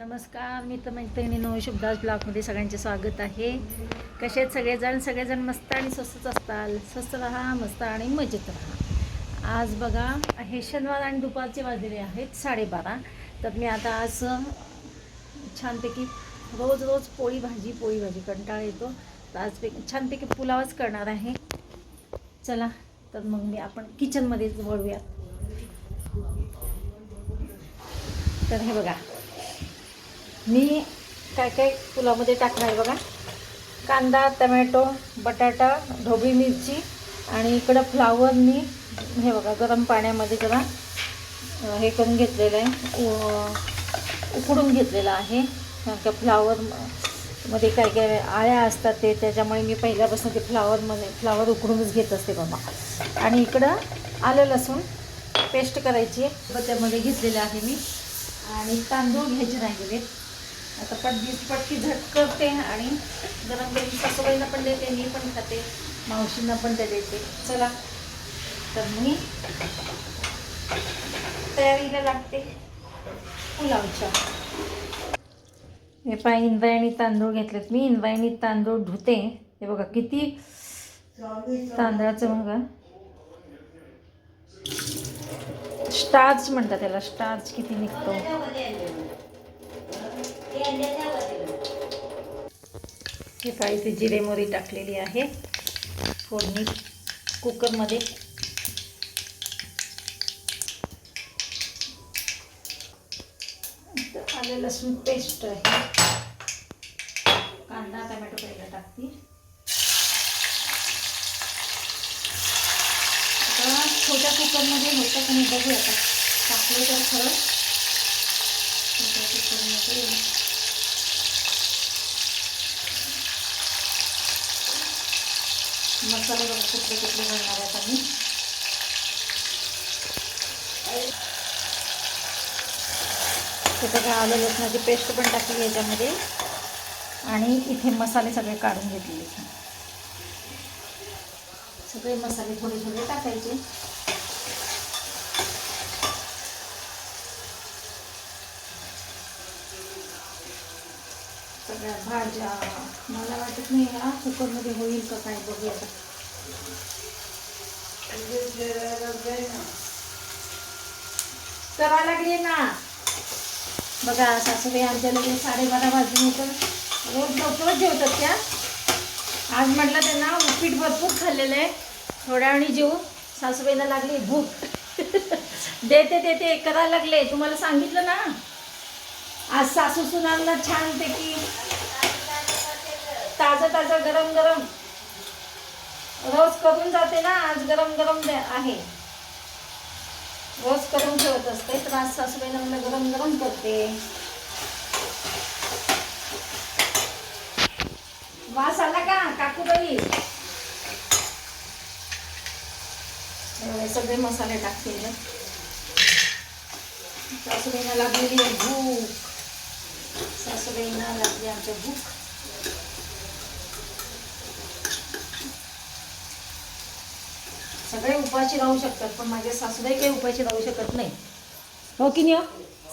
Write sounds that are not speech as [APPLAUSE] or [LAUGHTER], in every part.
नमस्कार मी तर मैत्रिणी नो शुभदास ब्लॉगमध्ये सगळ्यांचे स्वागत आहे. कसे आहेत सगळेजण? सगळेजण मस्त आणि स्वस्तच असताल? स्वस्त राहा मस्त आणि मजेत राहा. आज बघा हे शनिवार आणि दुपारचे वाजलेले आहेत साडेबारा. तर मी आता आज छानपैकी रोज रोज पोळी भाजी पोळी भाजी कंटाळा येतो. तर आजपैकी छानपैकी पुलावच करणार आहे. चला तर मग मी आपण किचनमध्येच वळूयात. तर हे बघा मी काय काय पुलामध्ये टाकणार आहे बघा. कांदा टमॅटो बटाटा ढोबळी मिरची आणि इकडं फ्लावर मी हे बघा गरम पाण्यामध्ये जरा हे करून घेतलेलं आहे. उ- उकडून घेतलेलं आहे. कारण का फ्लावरमध्ये काय काय आळ्या असतात ते त्याच्यामुळे मी पहिल्यापासून ते फ्लावरमध्ये फ्लावर उकडूनच घेत असते बाबा. आणि इकडं आलं लसूण पेस्ट करायची आहे. त्यामध्ये घेतलेलं आहे मी. आणि तांदूळ घ्यायचे राहिलेले आता पटकी पटकी झट करते आणि गरम गरम सासूबाईंना पण देते मी पण खाते मावशींना पण ते देते. चला तर मी तयारीला लागते. पुलावच्या. हे पहा इंद्रायणी तांदूळ घेतलेत. मी इंद्रायणी तांदूळ धुते. हे बघा किती तांदळाचं बघा. स्टार्च म्हणतात त्याला स्टार्च किती निघतो. हे पाहिजे इथे जिरे मोरी टाकलेली आहे. फोडणी कुकरमध्ये. आले आलं लसूण पेस्ट आहे. कांदा टमॅटो पहिला टाकते. आता छोट्या कुकरमध्ये होतं का नाही बघूया. आता टाकलं तर खरं. छोट्या कुकरमध्ये मसाले बघा कुठले कुठले घालणार आहेत आम्ही. तिथं काय आलं लसणाची पेस्ट पण टाकली याच्यामध्ये. आणि इथे मसाले सगळे काढून घेतलेले सगळे मसाले थोडे थोडे टाकायचे. सगळ्या भाज्या मला वाटत नाही हा कुकरमध्ये होईल का काय बघूया आता. करा लागली ना. बघा सासूबाई आमच्या लगेच साडेबारा वाजून तर रोज लवकरच जेवतात त्या. आज म्हटलं त्यांना उपीट भरपूर खाल्लेलं आहे. थोड्या वेळी जेवू. सासूबाईला लागली भूक. देते देते करायला लागले. तुम्हाला सांगितलं ना. आज सासू सुनांना छानपैकी ताजं ताजं गरम गरम. रोज करून जाते ना आज गरम गरम आहे. रोज करून ठेवत असते तर आज सासूबाईला मला गरम गरम करते. वास आला का काकूबाई? सगळे मसाले टाकते ना. सासूबाईंना लागलेली आहे भूक. सासूबाईंना लागली आमच्या भूक. सगळे उपाशी राहू शकतात पण माझ्या सासूबाई काही उपाशी राहू शकत नाही. हो की नाही हो?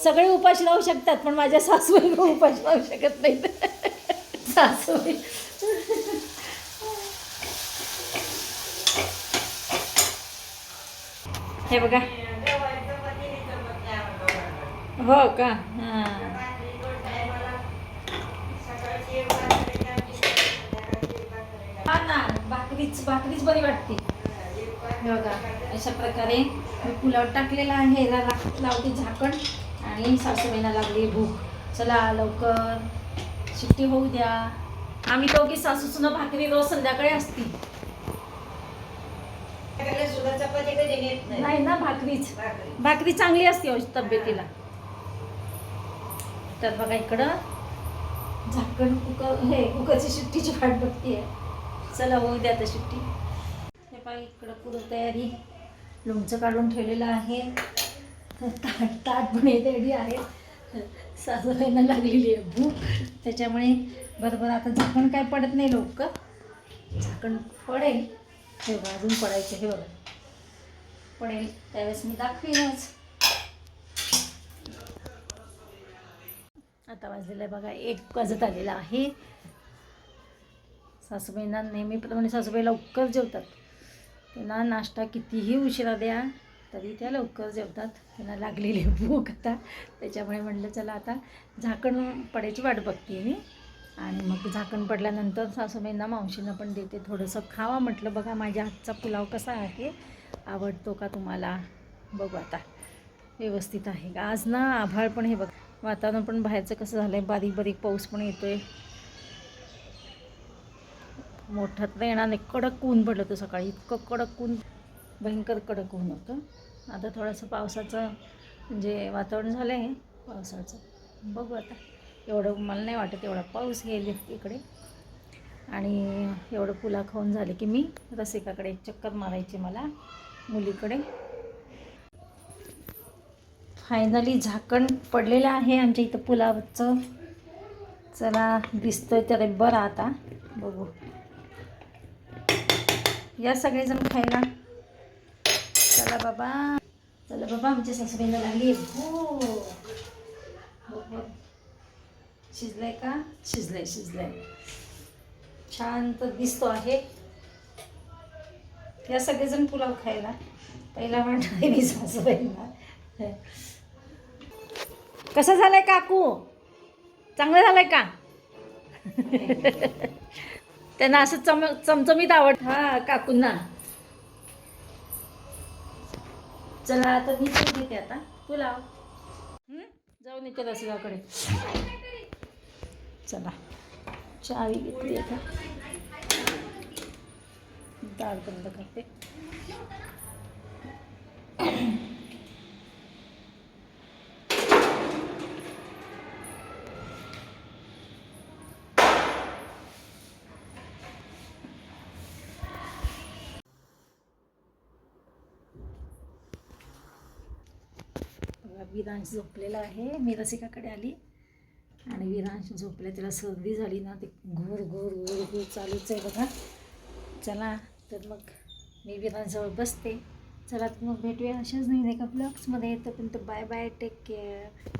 सगळे उपाशी राहू शकतात पण माझ्या सासूबाई काही उपाशी राहू शकत नाहीत. [LAUGHS] सासूबाई. हे बघा. हो का? हां. हा ना भाकरीच भाकरीच बरी वाटते. हे बघा अशा प्रकारे मी पुलाव टाकलेला आहे. याला लावते झाकण आणि सासूबाईला लागली भूक. चला लवकर. शिट्टी होऊ द्या. आम्ही दोघी सासू सुना भाकरी रोज संध्याकाळी असती. नाही. ना भाकरीच. भाकरी. चांगली असते तब्येतीला. तर बघा इकडं झाकण कुकर हे कुकरची शिट्टीची वाट बघतीये. चला होऊ द्या आता शिट्टी. पाय इकडं पुढं तयारी. लोणचं काढून ठेवलेलं आहे. ताट ताट पण येते आहे. सासूबाईंना लागलेली आहे भूक. त्याच्यामुळे बरोबर आता झाकण काय पडत नाही लोक झाकण पडेल. हे बघा अजून पडायचं हे बघा. पडेल. त्यावेळेस मी दाखवीनच. आता वाजलेलं आहे बघा एक वाजत आलेला आहे. सासूबाईंना नेहमीप्रमाणे सासूबाई लवकर जेवतात. त्यांना नाश्ता कितीही उशिरा द्या तरी त्या लवकर जेवतात. त्यांना लागलेली भूक आता. त्याच्यामुळे म्हटलं चला आता झाकण पडायची वाट बघते मी. आणि मग झाकण पडल्यानंतर सासूबाईंना मावशींना पण देते थोडंसं. खावा म्हटलं बघा माझ्या हातचा पुलाव कसा आहे? आवडतो का तुम्हाला? बघू आता. व्यवस्थित आहे. का आज ना आभाळ पण हे बघ वातावरण पण बाहेरचं कसं झालं आहे बारीक बारीक पाऊस पण येतो आहे मोठ्यात नाही येणार नाही कडक ऊन पडलं होतं सकाळी. इतकं कडक ऊन भयंकर कडक ऊन होतं. आता थोडंसं पावसाचं म्हणजे वातावरण झालं आहे पावसाचं. बघू आता. एवढं मला नाही वाटत एवढा पाऊस येईल इकडे. आणि एवढं पुला खाऊन झाले की मी रसिकाकडे चक्कर मारायची मला मुलीकडे. फायनली झाकण पडलेलं आहे आमच्या इथं पुलावचं चला दिसतोय तर बरं आता. बघू. या सगळेजण खायला. चला बाबा. चला बाबा आमच्या सासूबाईला लागली. हो. बघ बघ. शिजलंय का? शिजलंय शिजलंय. छान तर दिसतो आहे. या सगळेजण पुलाव खायला. पहिला म्हणणार मी सासूबाईंना. कसं झालंय काकू? चांगलं झालंय का? [LAUGHS] त्यांना असं चम चमचमीत आवड हा काकूंना. चला आता मी तू घेते आता. तुला जाऊन येते रसिकाकडे चला. चावी घेतली आता. दार बंद करते बघा, विरांश झोपलेला आहे. मी रसिकाकडे आली आणि विरांश झोपले. त्याला सर्दी झाली ना ते घोर घोर घोर घोर चालूच आहे बघा. चला तर मग मी विरांजवळ बसते. चला तर मग भेटूया अशाच नाही का ब्लॉग्समध्ये तर बाय बाय टेक केअर